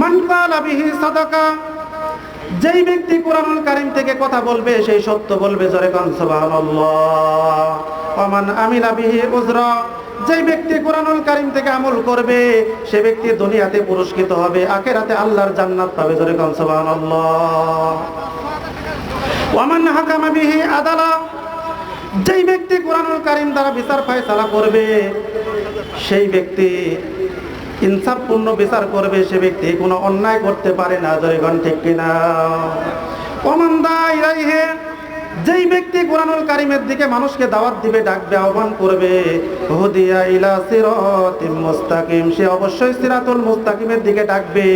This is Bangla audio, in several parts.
মান কালা বিহি সাদাকা, যেই ব্যক্তি কোরআনুল কারীম থেকে কথা বলবে, সেই সত্য বলবে জোরে কান, সুবহানাল্লাহ। ওমান আমিলা বিহি উজরা, যেই ব্যক্তি কোরআনুল কারীম থেকে আমল করবে, সে ব্যক্তি দুনিয়াতে পুরস্কৃত হবে, আখেরাতে আল্লাহর জান্নাত পাবে, জোরে কান, সুবহানাল্লাহ। ওয়ামান হাকামা বিহি আদালা, যেই ব্যক্তি কোরআনুল কারিম দ্বারা বিচার ফয়সালা করবে, সেই ব্যক্তি ইনসাফপূর্ণ বিচার করবে সে ব্যক্তি, কোনো অন্যায় করতে পারে না জয়গণ ঠিক কিনা। ওমান দা ইলাইহি, যেই ব্যক্তি কোরআনুল কারিমের দিকে মানুষকে দাওয়াত দিবে, ডাকবে, আহ্বান করবে, হুদিয়া ইলা সিরাতিম মুস্তাকিম, সে অবশ্যই সিরাতুল মুস্তাকিমের দিকে ডাকবে।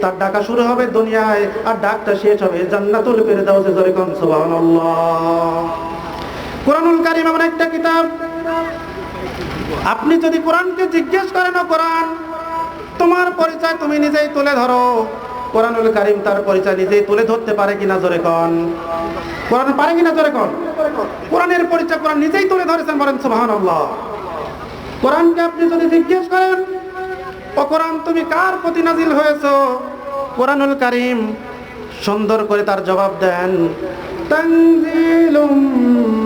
তার ডাকা শুরু হবে দুনিয়ায়, আর ডাকটা শেষ হবে জান্নাতুল ফেরদাউসে, জোরে কোন সুবহানাল্লাহ। কোরআনুল কারিম এমন একটা কিতাব, আপনি যদি কোরআনকে জিজ্ঞেস করেন কোরআন তোমার পরিচয় তুমি নিজেই তুলে ধরো। কোরআনুল কারিম তার পরিচয় নিজেই তুলে ধরতে পারে কিনা জোরে কন। কোরআন পারে কিনা জোরে কন? কোরআনের পরিচয় কোরআন নিজেই তুলে ধরেছেন বলেন সুবহানাল্লাহ। কোরআনকে আপনি যদি জিজ্ঞেস করেন, ও কোরআন, তুমি কার প্রতি নাজিল হয়েছ? কোরআনুল কারিম সুন্দর করে তার জবাব দেন, তানজিলুম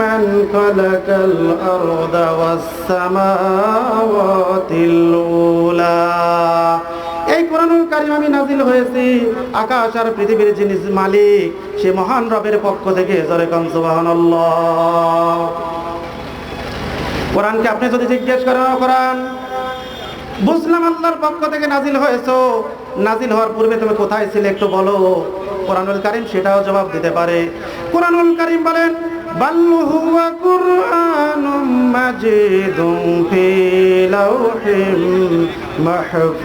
মান খালাকাল আরদা ওয়াস সামাওয়াতিল উলা। কারিম আমি নাজিল হয়েছি। আকাশ আর পৃথিবীর যিনি মালিক, সে মহান রবের পক্ষ থেকে জোরে সুবহানাল্লাহ। কোরআনকে আপনি যদি জিজ্ঞেস করেন কোরআন, বুঝলাম আল্লাহর পক্ষ থেকে নাজিল হয়েছো। নাজিল হওয়ার পূর্বে তুমি কোথায় ছিলে একটু বলো। কোরআনুল কারিম সেটাও জবাব দিতে পারে। কোরআনুল কারিম বলেন বাল্লু কুরআনুম মাজিদুম ফি লাউহিম মাহফুজ।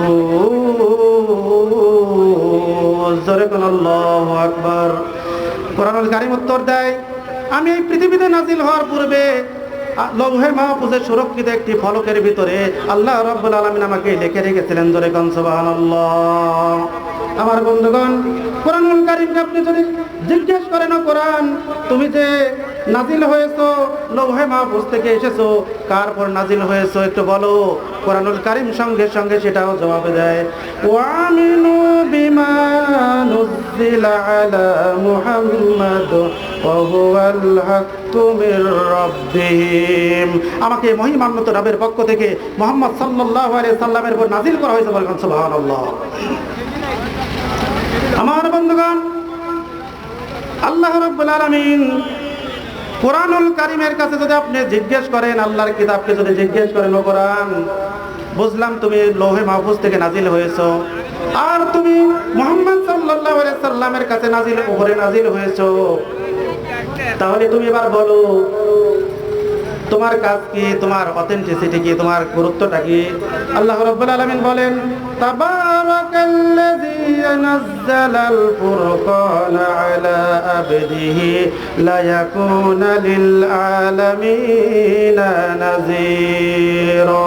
জোরে কোন আল্লাহু আকবার। কোরআনুল কারিম উত্তর দেয়, আমি এই পৃথিবীতে নাজিল হওয়ার পূর্বে লৌহে মাহফুজের সুরক্ষিত একটি ফলকের ভিতরে আল্লাহ রব্বুল আলমিন আমাকে লিখে রেখেছিলেন, জোরে কন, সুবহানাল্লাহ। আমার বন্ধুগণ, কোরআনুল কারিমকে আপনি যদি জিজ্ঞেস করেন কোরআন, তুমি যে নাজিল হয়েছো? লৌহে মাহফুজ থেকে এসেছ। কার পর নাজিল হয়েছো একটু বলো? কোরআনুল কারিম সঙ্গে সঙ্গে সেটাও জবাব দেয়। ওয়ামিনু বিমা নুজিলা আলা মুহাম্মাদ হাক্কু মির রাব্বিহিম। আমাকে মহিমান্বিত রবের পক্ষ থেকে মোহাম্মদ সাল্লাল্লাহু আলাইহি সাল্লামের উপর নাজিল করা হয়েছে বলবেন, সুবহানাল্লাহ। আমার বন্ধুগণ, আল্লাহ রাব্বুল আলামিন কোরআনুল কারিমের কাছে যদি আপনি জিজ্ঞেস করেন, আল্লাহর কিতাবকে যদি জিজ্ঞেস করেন, ও কোরআন, বুঝলাম তুমি লোহে মাহফুজ থেকে নাজিল হয়েছ। আর তুমি মোহাম্মদ সাল্লাল্লাহু আলাইহি সাল্লামের কাছে নাজিল উপরে নাজিল হয়েছ। তাহলে তুমি এবার বলো তোমার কাজ কি তোমার অথেন্টিসিটি কি, তোমার গুরুত্বটা কি আল্লাহ রাব্বুল আলামিন বলেন, তাবারাকাল্লাযী নাযালাল ফুরকানা আলা আবদিহি লা ইয়াকুনা লিল আলামিনা নাযীরা।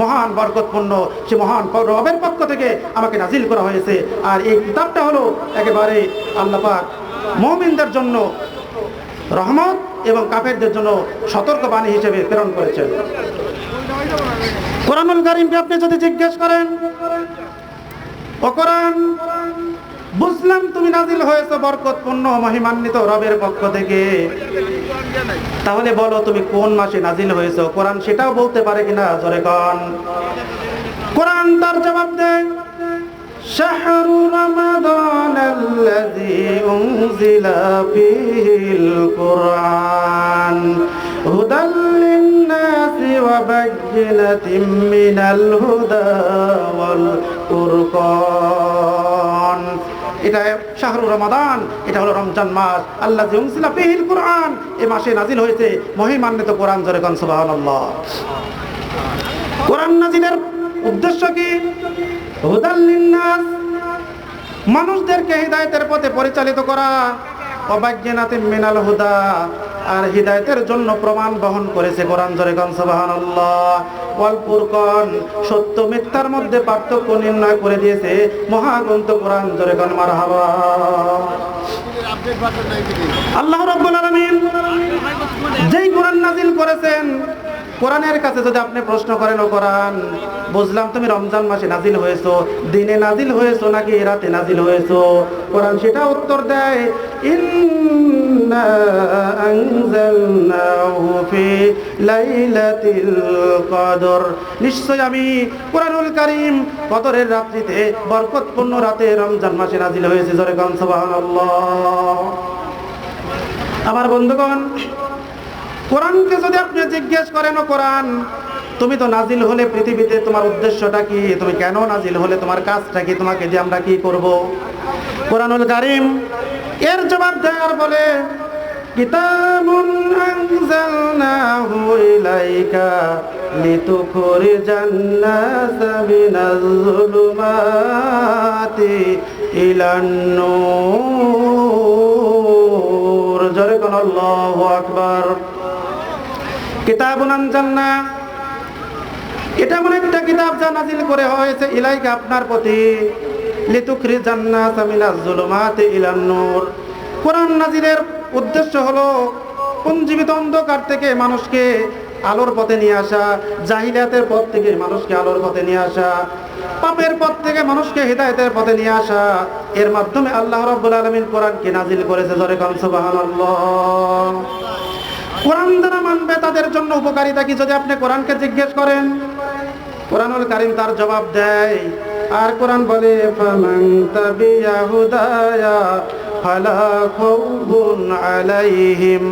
মহান বরকতপূর্ণ, সে মহান রবের পক্ষ থেকে আমাকে নাজিল করা হয়েছে। আর এই কিতাবটা হলো একেবারে আল্লাহ পাক মুমিনদের জন্য রহমত এবং কাফেরদের জন্য সতর্কবাণী হিসেবে প্রেরণ করেছেন। কোরআনুল কারিমকে আপনি যদি জিজ্ঞেস করেন অকরান বুঝলাম তুমি নাজিল হয়েছে বরকতপূর্ণ মহিমান্বিত রবের পক্ষ থেকে। তাহলে বলো তুমি কোন মাসে নাজিল হয়েছ? কোরআন সেটাও বলতে পারে কিনা? জোরে কন। কোরআন তার জবাব দেয়, শাহরু রমাদান। الذي أنزل فيه القرآن هدى للناس وبينة من الهدى والفرقان এটা শাহরু রমাদান এটা হলো রমজান মাস আল্লাহ জুমসিলা ফিহিল কোরআন এ মাসে নাজিল হয়েছে মহিমান্বিত কোরআন জোরে কন সুবহানাল্লাহ কোরআন নাজিলের উদ্দেশ্য কি হুদাল লিন্নাস মানুষদেরকে হৃদায়তের পথে পরিচালিত করা। অবাজ্ঞানাতে মিনাল হুদা। আর হৃদায়তের জন্য প্রমাণ বহন করেছে কোরআন জোরে গান সুবহানাল্লাহ। ওয়াল ফুরকান সত্য মিথ্যার মধ্যে পার্থক্য নির্ণয় করে দিয়েছে মহাগ্রন্থ কোরআন জোরে গান মারহাবা। আল্লাহ রাব্বুল আলামিন যেই কোরআন নাজিল করেছেন কোরআনের কাছে যদি আপনি প্রশ্ন করেন, ও কোরআন, বুঝলাম তুমি রমজান মাসে নাজিল হয়েছো, দিনে নাজিল হয়েছো নাকি রাতে নাজিল হয়েছো? কোরআন সেটা উত্তর দেয় নিশ্চয় আমি কোরআনুল কারীম কদরের রাত্রিতে বরকতপূর্ণ রাতে রমজান মাসে নাজিল হয়েছে। জোরে সুবহানাল্লাহ। আমার বন্ধুগণ কোরআনকে যদি আপনি জিজ্ঞেস করেন কোরআন, তুমি তো নাজিল হলে পৃথিবীতে তোমার উদ্দেশ্যটা কি? তুমি কেন নাজিল হলে? তোমার কাজটা কি? তোমাকে যে আমরা কি করব? কোরআনুল কারিম এর জবাব দেওয়ার বলে, কিতাবুন আনজালনাহু ইলাইকা লিতুখরিজান মিনাজ যুলুমাতি ইলান নূর। কোন আল্লাহু আকবার। কিতাবুন আনজালনা। এটা এমন একটা কিতাব যা নাজিল করে হয়েছে, ইলাইকা আপনার প্রতি। লিতুখরি জান্নাত মিনাজ জুলুমাতি ইলান নূর। কোরআন নাজিলের উদ্দেশ্য হলো পুঞ্জীবিত অন্ধকার থেকে মানুষকে আলোর পথে নিয়ে আসা, জাহিলিয়াতের পথ থেকে মানুষকে আলোর পথে নিয়ে আসা, পাপের পথ থেকে মানুষকে হৃদায়তের পথে নিয়ে আসা। এর মাধ্যমে আল্লাহ রাব্বুল আলামিন কোরআনকে নাজিল করেছে, জোরে কান সুবহানাল্লাহ। কোরআন যারা মানবে, তাদের জন্য উপকারিতা কি? যদি আপনি কোরআনকে জিজ্ঞেস করেন, কোরআনুল কারিম তার জবাব দেয়, আর কোরআন বলে ফালা আলাইহিম